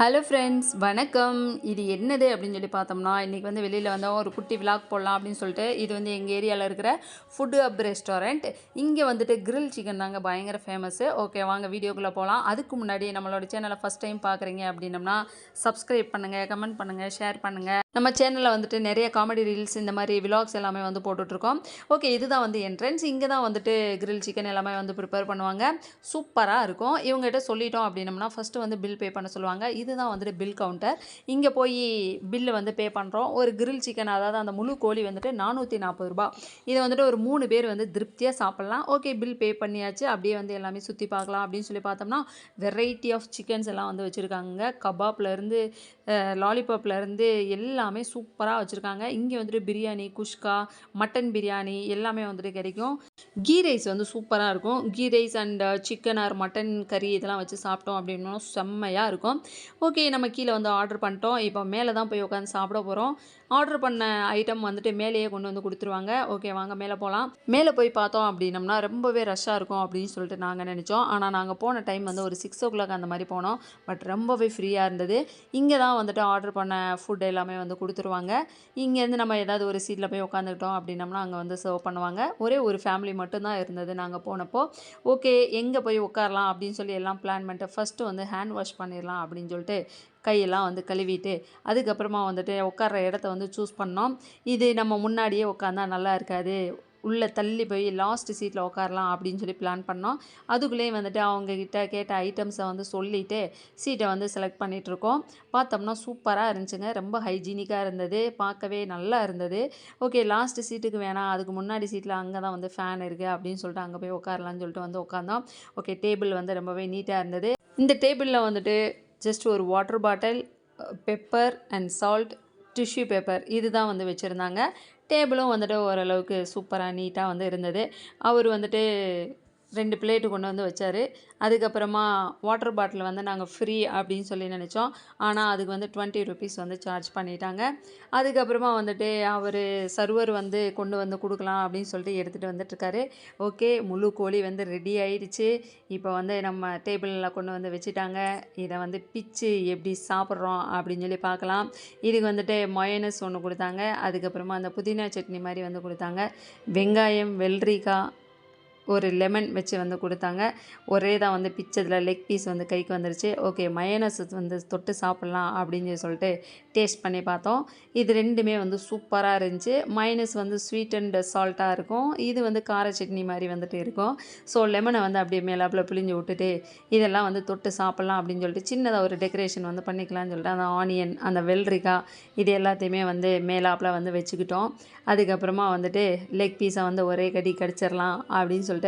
Hello friends வணக்கம். இது என்னது அப்படின்னு சொல்லி பார்த்தோம்னா இன்றைக்கி வந்து வெளியில் வந்தோம் ஒரு குட்டி விலாக் போடலாம் அப்படின்னு சொல்லிட்டு இது வந்து எங்கள் ஏரியாவில் இருக்கிற ஃபுட்டு அப் ரெஸ்டாரண்ட் இங்கே வந்துட்டு கிரில் சிக்கன் தாங்க பயங்கர ஃபேமஸ்ஸு ஓகே வாங்க வீடியோக்குள்ளே போகலாம் அதுக்கு முன்னாடி நம்மளோட சேனலை ஃபஸ்ட் டைம் பார்க்குறீங்க அப்படின்னம்னா சப்ஸ்கிரைப் பண்ணுங்கள் கமெண்ட் பண்ணுங்கள் ஷேர் பண்ணுங்கள் நம்ம சேனலில் வந்துட்டு நிறைய காமெடி ரீல்ஸ் இந்த மாதிரி விலாக்ஸ் எல்லாமே வந்து போட்டுட்ருக்கோம். ஓகே இதுதான் வந்து என்ட்ரன்ஸ் இங்கே தான் வந்துட்டு கிரில் சிக்கன் எல்லாமே வந்து ப்ரிப்பேர் பண்ணுவாங்க. சூப்பராக இருக்கும். இவங்ககிட்ட சொல்லிட்டோம் அப்படின்னம்னா ஃபஸ்ட்டு வந்து பில் பே பண்ண சொல்லுவாங்க. இது இதுதான் வந்துட்டு பில் கவுண்டர் இங்கே போய் பில்லு வந்து பே பண்ணுறோம் ஒரு கிரில் சிக்கன் அதாவது அந்த முழு கோழி வந்துட்டு நானூற்றி நாற்பது ரூபா. இதை வந்துட்டு ஒரு மூணு பேர் வந்து திருப்தியாக சாப்பிட்லாம். ஓகே பில் பே பண்ணியாச்சு. அப்படியே வந்து எல்லாமே சுற்றி பார்க்கலாம் அப்படின்னு சொல்லி பார்த்தோம்னா வெரைட்டி ஆஃப் சிக்கன்ஸ் எல்லாம் வந்து வச்சுருக்காங்க கபாப்லேருந்து லாலிபாப்லேருந்து எல்லாமே சூப்பராக வச்சுருக்காங்க. இங்கே வந்துட்டு பிரியாணி குஷ்கா மட்டன் பிரியாணி எல்லாமே வந்துட்டு கிடைக்கும். கீ ரைஸ் வந்து சூப்பராக இருக்கும். Ghee rice and chicken or mutton கறி இதெல்லாம் வச்சு சாப்பிட்டோம் அப்படின்னா செம்மையாக இருக்கும். ஓகே நம்ம கீழே வந்து ஆர்டர் பண்ணிட்டோம். இப்போ மேலே தான் போய் உட்காந்து சாப்பிட போகிறோம் ஆர்டர் பண்ண ஐட்டம் வந்துட்டு மேலேயே கொண்டு வந்து கொடுத்துருவாங்க. ஓகே வாங்க மேலே போகலாம் மேலே போய் பார்த்தோம் அப்படின்னம்னா ரொம்பவே ரஷ்ஷாக இருக்கும் அப்படின்னு சொல்லிட்டு நாங்கள் நினச்சோம். ஆனால் நாங்கள் போன டைம் வந்து ஒரு சிக்ஸ் ஓ கிளாக் அந்த மாதிரி போனோம். பட் ரொம்பவே ஃப்ரீயாக இருந்தது. இங்கே தான் வந்துட்டு ஆர்டர் பண்ண ஃபுட் எல்லாமே வந்து கொடுத்துருவாங்க. இங்கேருந்து நம்ம ஏதாவது ஒரு சீட்டில் போய் உட்காந்துக்கிட்டோம் அப்படின்னம்னா அங்கே வந்து சர்வ் பண்ணுவாங்க. ஒரே ஒரு ஃபேமிலி மட்டும்தான் இருந்தது நாங்கள் போனப்போ. ஓகே எங்கே போய் உட்காரலாம் அப்படின்னு சொல்லி எல்லாம் பிளான் பண்ணிட்டு ஃபஸ்ட்டு வந்து ஹேண்ட் வாஷ் பண்ணிடலாம் அப்படின்னு சொல்லிட்டு கையெல்லாம் வந்து கழுவிட்டு அதுக்கப்புறமா வந்துட்டு உட்கார்ற இடத்த வந்து சூஸ் பண்ணோம். இது நம்ம முன்னாடியே உட்காந்தா நல்லா இருக்காது. உள்ளே தள்ளி போய் லாஸ்ட் சீட்டில் உட்காரலாம் அப்படின்னு சொல்லி பிளான் பண்ணோம். அதுக்குள்ளேயே வந்துட்டு அவங்கக்கிட்ட கேட்ட ஐட்டம்ஸை வந்து சொல்லிவிட்டு சீட்டை வந்து செலக்ட் பண்ணிகிட்ருக்கோம் பார்த்தோம்னா சூப்பராக இருந்துச்சுங்க. ரொம்ப ஹைஜீனிக்காக இருந்தது. பார்க்கவே நல்லா இருந்தது. ஓகே லாஸ்ட் சீட்டுக்கு வேணாம். அதுக்கு முன்னாடி சீட்டில் அங்கே தான் வந்து ஃபேன் இருக்குது அப்படின்னு சொல்லிட்டு அங்கே போய் உட்காரலான்னு சொல்லிட்டு வந்து உட்காந்தோம் ஓகே டேபிள் வந்து ரொம்பவே நீட்டாக இருந்தது. இந்த டேபிளில் வந்துட்டு ஜஸ்ட் ஒரு water bottle pepper and salt tissue paper இதுதான் வந்து வச்சுருந்தாங்க. டேபிளும் வந்துட்டு ஓரளவுக்கு சூப்பராக நீட்டாக வந்து இருந்தது. அவர் வந்துட்டு ரெண்டு பிளேட்டு கொண்டு வந்து வச்சார். அதுக்கப்புறமா வாட்டர் பாட்டில் வந்து நாங்கள் ஃப்ரீ அப்படின்னு சொல்லி நினச்சோம். ஆனால் அதுக்கு வந்து டுவெண்ட்டி ருபீஸ் வந்து சார்ஜ் பண்ணிட்டாங்க. அதுக்கப்புறமா வந்துட்டு அவர் சர்வர் வந்து கொண்டு வந்து கொடுக்கலாம் அப்படின்னு சொல்லிட்டு எடுத்துகிட்டு வந்துட்டுருக்காரு ஓகே முழு கோழி வந்து ரெடி ஆயிடுச்சு. இப்போ வந்து நம்ம டேபிளில் கொண்டு வந்து வச்சுட்டாங்க. இதை வந்து பிச்சு எப்படி சாப்பிட்றோம் அப்படின்னு சொல்லி பார்க்கலாம். இதுக்கு வந்துட்டு மொயனஸ் ஒன்று கொடுத்தாங்க. அதுக்கப்புறமா அந்த புதினா சட்னி மாதிரி வந்து கொடுத்தாங்க. வெங்காயம் வெள்ளரிக்காய் ஒரு லெமன் வச்சு வந்து கொடுத்தாங்க. ஒரே தான் வந்து பிச்சதில் லெக் பீஸ் வந்து கைக்கு வந்துருச்சு. ஓகே மயனஸ் வந்து தொட்டு சாப்பிட்லாம் அப்படின்னு சொல்லிட்டு டேஸ்ட் பண்ணி பார்த்தோம். இது ரெண்டுமே வந்து சூப்பராக இருந்துச்சு. மைனஸ் வந்து ஸ்வீட் அண்ட் சால்ட்டாக இருக்கும். இது வந்து கார சட்னி மாதிரி வந்துட்டு இருக்கும். ஸோ லெமனை வந்து அப்படியே மேலாப்பில் பிழிஞ்சு விட்டுட்டு இதெல்லாம் வந்து தொட்டு சாப்பிட்லாம் அப்படின்னு சொல்லிட்டு சின்னதாக ஒரு டெக்கரேஷன் வந்து பண்ணிக்கலாம்னு சொல்லிட்டு அந்த ஆனியன் அந்த வெள்ளரிக்காய் இது எல்லாத்தையுமே வந்து மேலாப்பில் வந்து வச்சுக்கிட்டோம். அதுக்கப்புறமா வந்துட்டு லெக் பீஸை வந்து ஒரே கடி கடிச்சிடலாம் அப்படின்னு சொல்லிட்டு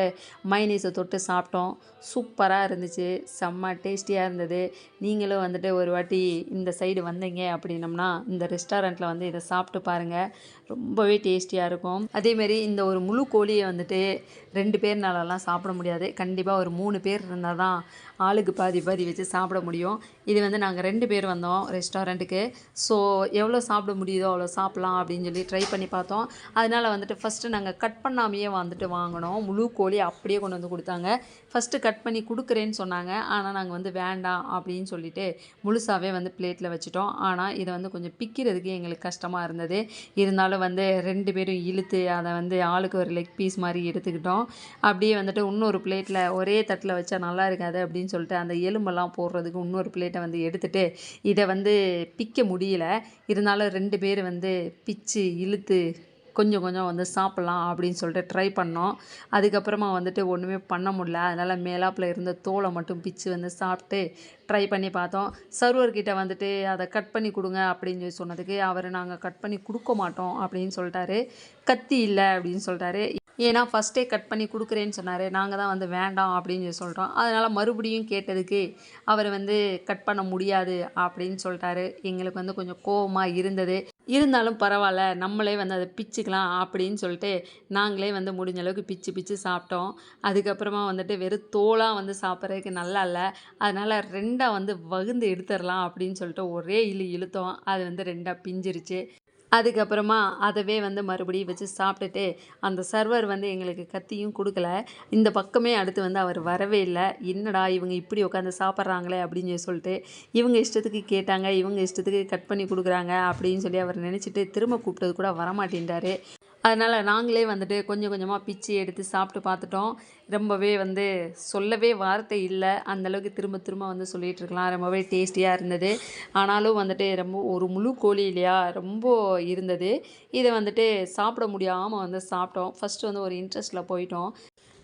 மைனீஸை தொட்டு சாப்பிட்டோம். சூப்பராக இருந்துச்சு. செம்ம டேஸ்டியாக இருந்தது. நீங்களும் வந்துட்டு ஒரு வாட்டி இந்த சைடு வந்தீங்க அப்படின்னம்னா இந்த ரெஸ்டாரண்ட்டில் வந்து இதை சாப்பிட்டு பாருங்கள் ரொம்பவே டேஸ்டியாக இருக்கும். அதேமாரி இந்த ஒரு முழு கோழியை வந்துட்டு ரெண்டு பேர்னாலலாம் சாப்பிட முடியாது. கண்டிப்பாக ஒரு மூணு பேர் இருந்தால் தான் ஆளுக்கு பாதி பாதி வச்சு சாப்பிட முடியும். இது வந்து நாங்கள் ரெண்டு பேர் வந்தோம் ரெஸ்டாரண்ட்டுக்கு ஸோ எவ்வளோ சாப்பிட முடியுதோ அவ்வளோ சாப்பிட்லாம் அப்படின்னு சொல்லி ட்ரை பண்ணி பார்த்தோம். அதனால் வந்துட்டு ஃபஸ்ட்டு நாங்கள் கட் பண்ணாமையே வந்துட்டு வாங்கினோம். முழு கோழி அப்படியே கொண்டு வந்து கொடுத்தாங்க. ஃபஸ்ட்டு கட் பண்ணி கொடுக்குறேன்னு சொன்னாங்க. ஆனால் நாங்கள் வந்து வேண்டாம் அப்படின்னு சொல்லிட்டு முழுசாகவே வந்து பிளேட்டில் வச்சுட்டோம். ஆனால் இதை வந்து கொஞ்சம் பிக்கிறதுக்கு எங்களுக்கு கஷ்டமாக இருந்தது. இருந்தாலும் வந்து ரெண்டு பேரும் இழுத்து அதை வந்து ஆளுக்கு ஒரு லெக் பீஸ் மாதிரி எடுத்துக்கிட்டோம். அப்படியே வந்துட்டு இன்னொரு பிளேட்டில் ஒரே தட்டில் வச்சா நல்லா இருக்காது அப்படின்னு சொல்லிட்டு அந்த எலும்பெல்லாம் போடுறதுக்கு இன்னொரு பிளேட்டை வந்து எடுத்துட்டு இதை வந்து பிக்க முடியல. இருந்தாலும் ரெண்டு பேர் வந்து பிச்சு இழுத்து கொஞ்சம் கொஞ்சம் வந்து சாப்பிட்லாம் அப்படின்னு சொல்லிட்டு ட்ரை பண்ணோம். அதுக்கப்புறமா வந்துட்டு ஒன்றுமே பண்ண முடியல. அதனால் மேலாப்பில் இருந்த தோலை மட்டும் பிச்சு வந்து சாப்பிட்டு ட்ரை பண்ணி பார்த்தோம். சர்வர்கிட்ட வந்துட்டு அதை கட் பண்ணி கொடுங்க அப்படின்னு சொல்லி சொன்னதுக்கு அவர் நாங்கள் கட் பண்ணி கொடுக்க மாட்டோம் அப்படின்னு சொல்லிட்டாரு. கத்தி இல்லை அப்படின்னு சொல்லிட்டாரு. ஏன்னா ஃபஸ்ட்டே கட் பண்ணி கொடுக்குறேன்னு சொன்னார். நாங்கள் தான் வந்து வேண்டாம் அப்படின்னு சொல்லி சொல்கிறோம் அதனால் மறுபடியும் கேட்டதுக்கு அவர் வந்து கட் பண்ண முடியாது அப்படின்னு சொல்லிட்டாரு. எங்களுக்கு வந்து கொஞ்சம் கோவமாக இருந்தது. இருந்தாலும் பரவாயில்ல நம்மளே வந்து அதை பிச்சுக்கலாம் அப்படின்னு சொல்லிட்டு நாங்களே வந்து முடிஞ்ச அளவுக்கு பிச்சு பிச்சு சாப்பிட்டோம். அதுக்கப்புறமா வந்துட்டு வெறும் தோலாக வந்து சாப்பிட்றதுக்கு நல்லா இல்லை. அதனால் ரெண்டாக வந்து வகுந்து எடுத்துடலாம் அப்படின்னு சொல்லிட்டு ஒரே இழு இழுத்தோம். அது வந்து ரெண்டாக பிஞ்சிருச்சு. அதுக்கப்புறமா அதவே வந்து மறுபடியும் வச்சு சாப்பிட்டுட்டு அந்த சர்வர் வந்து எங்களுக்கு கத்தியும் கொடுக்கல. இந்த பக்கமே அடுத்து வந்து அவர் வரவே இல்லை. என்னடா இவங்க இப்படி உட்காந்து சாப்பிட்றாங்களே அப்படின்னு சொல்லிட்டு இவங்க இஷ்டத்துக்கு கேட்டாங்க இவங்க இஷ்டத்துக்கு கட் பண்ணி கொடுக்குறாங்க அப்படின்னு சொல்லி அவர் நினச்சிட்டு திரும்ப கூப்பிட்டது கூட வரமாட்டேன்டாரு அதனால் நாங்களே வந்துட்டு கொஞ்சம் கொஞ்சமாக பிச்சு எடுத்து சாப்பிட்டு பார்த்துட்டோம். ரொம்பவே வந்து சொல்லவே வார்த்தை இல்லை. அந்தளவுக்கு திரும்ப திரும்ப வந்து சொல்லிகிட்டு இருக்கலாம். ரொம்பவே டேஸ்டியாக இருந்தது. ஆனாலும் வந்துட்டு ரொம்ப ஒரு முழு கோழி இல்லையா? ரொம்ப இருந்தது. இதை வந்துட்டு சாப்பிட முடியாமல் வந்து சாப்பிட்டோம். ஃபஸ்ட்டு வந்து ஒரு இன்ட்ரெஸ்ட்டில் போயிட்டோம்.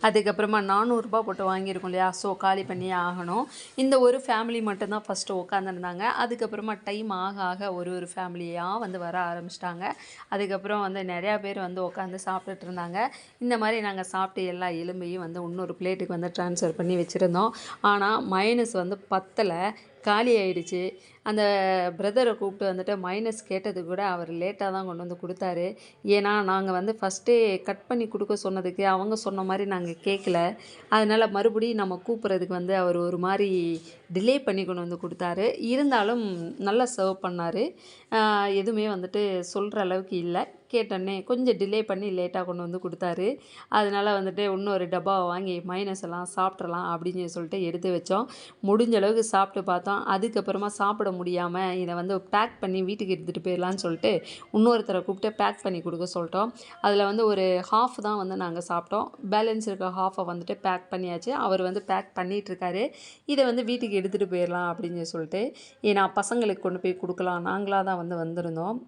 அதுக்கப்புறமா நானூறுரூபா போட்டு வாங்கியிருக்கோம் இல்லையா? ஸோ காலி பண்ணியே ஆகணும். இந்த ஒரு ஃபேமிலி மட்டும்தான் ஃபஸ்ட்டு உட்காந்துருந்தாங்க அதுக்கப்புறமா டைம் ஆக ஆக ஒரு ஒரு ஃபேமிலியாக வந்து வர ஆரம்பிச்சிட்டாங்க. அதுக்கப்புறம் வந்து நிறையா பேர் வந்து உட்காந்து சாப்பிட்டுட்டு இருந்தாங்க. இந்த மாதிரி நாங்கள் சாப்பிட்டு எல்லா எலும்பையும் வந்து இன்னொரு பிளேட்டுக்கு வந்து ட்ரான்ஸ்ஃபர் பண்ணி வச்சுருந்தோம். ஆனால் மைனஸ் வந்து பத்தலை. காலி ஆயிடுச்சு அந்த பிரதரை கூப்பிட்டு வந்துட்டு மைனஸ் கேட்டது கூட அவர் லேட்டாக தான் கொண்டு வந்து கொடுத்தாரு. ஏன்னா நாங்கள் வந்து ஃபஸ்ட்டே கட் பண்ணி கொடுக்க சொன்னதுக்கு அவங்க சொன்ன மாதிரி நாங்கள் கேட்கல அதனால் மறுபடியும் நம்ம கூப்பிட்றதுக்கு வந்து அவர் ஒரு மாதிரி டிலே பண்ணி கொண்டு வந்து கொடுத்தாரு. இருந்தாலும் நல்லா சர்வ் பண்ணார். எதுவுமே வந்துட்டு சொல்கிற அளவுக்கு இல்லை. கேட்டோன்னே கொஞ்சம் டிலே பண்ணி லேட்டாக கொண்டு வந்து கொடுத்தாரு. அதனால் வந்துட்டு இன்னொரு டப்பாவை வாங்கி மைனஸ் எல்லாம் சாப்பிட்றலாம் அப்படின்னு சொல்லிட்டு எடுத்து வச்சோம். முடிஞ்ச அளவுக்கு சாப்பிட்டு பார்த்தோம். அதுக்கப்புறமா சாப்பிட முடியாமல் இதை வந்து பேக் பண்ணி வீட்டுக்கு எடுத்துகிட்டு போயிடலான்னு சொல்லிட்டு இன்னொருத்தரை கூப்பிட்டு பேக் பண்ணி கொடுக்க சொல்லிட்டோம். அதில் வந்து ஒரு ஹாஃப் தான் வந்து நாங்கள் சாப்பிட்டோம். பேலன்ஸ் இருக்க ஹாஃபை வந்துட்டு பேக் பண்ணியாச்சு. அவர் வந்து பேக் பண்ணிகிட்ருக்காரு இதை வந்து வீட்டுக்கு எடுத்துகிட்டு போயிடலாம் அப்படின்னு சொல்லிட்டு ஏன்னா பசங்களுக்கு கொண்டு போய் கொடுக்கலாம். நாங்களாக தான் வந்து வந்திருந்தோம்.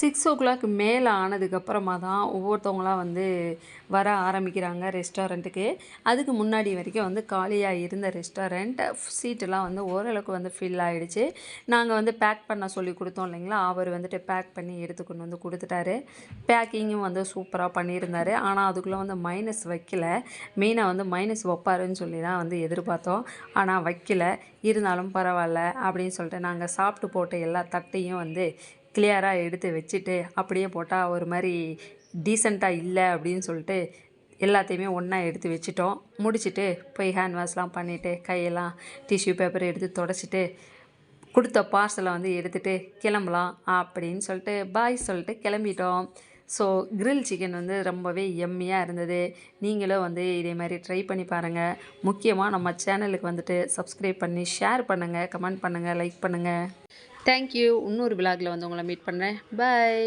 சிக்ஸ் ஓ கிளாக் மேலே ஆனதுக்கப்புறமா தான் ஒவ்வொருத்தவங்களாம் வந்து வர ஆரம்பிக்கிறாங்க ரெஸ்டாரண்ட்டுக்கு. அதுக்கு முன்னாடி வரைக்கும் வந்து காலியாக இருந்த ரெஸ்டாரண்ட் சீட்டெல்லாம் வந்து ஓரளவுக்கு வந்து ஃபில் ஆகிடுச்சு நாங்கள் வந்து பேக் பண்ண சொல்லி கொடுத்தோம் இல்லைங்களா? அவர் வந்துட்டு பேக் பண்ணி எடுத்து கொண்டு வந்து கொடுத்துட்டாரு. பேக்கிங்கும் வந்து சூப்பராக பண்ணியிருந்தார். ஆனால் அதுக்குள்ளே வந்து மைனஸ் வைக்கல. மெயினாக வந்து மைனஸ் வைப்பாருன்னு சொல்லி தான் வந்து எதிர்பார்த்தோம். ஆனால் வைக்கல. இருந்தாலும் பரவாயில்ல அப்படின்னு சொல்லிட்டு நாங்கள் சாப்பிட்டு போட்ட எல்லா தட்டையும் வந்து கிளியராக எடுத்து வச்சுட்டு அப்படியே போட்டால் ஒரு மாதிரி டீசெண்டாக இல்லை அப்படின்னு சொல்லிட்டு எல்லாத்தையுமே ஒன்றா எடுத்து வச்சுட்டோம். முடிச்சுட்டு போய் ஹேண்ட் வாஷ்லாம் பண்ணிவிட்டு கையெல்லாம் டிஷ்யூ பேப்பர் எடுத்து தொடச்சிட்டு கொடுத்த பார்சலை வந்து எடுத்துகிட்டு கிளம்பலாம் அப்படின்னு சொல்லிட்டு பாய் சொல்லிட்டு கிளம்பிட்டோம். ஸோ கிரில் சிக்கன் வந்து ரொம்பவே எம்மியாக இருந்தது. நீங்களும் வந்து இதே மாதிரி ட்ரை பண்ணி பாருங்கள் முக்கியமாக நம்ம சேனலுக்கு வந்துட்டு சப்ஸ்கிரைப் பண்ணி ஷேர் பண்ணுங்கள் கமெண்ட் பண்ணுங்கள் லைக் பண்ணுங்கள் தேங்க்யூ இன்னொரு விலாகில் வந்து உங்களை மீட் பண்ணுறேன் பாய்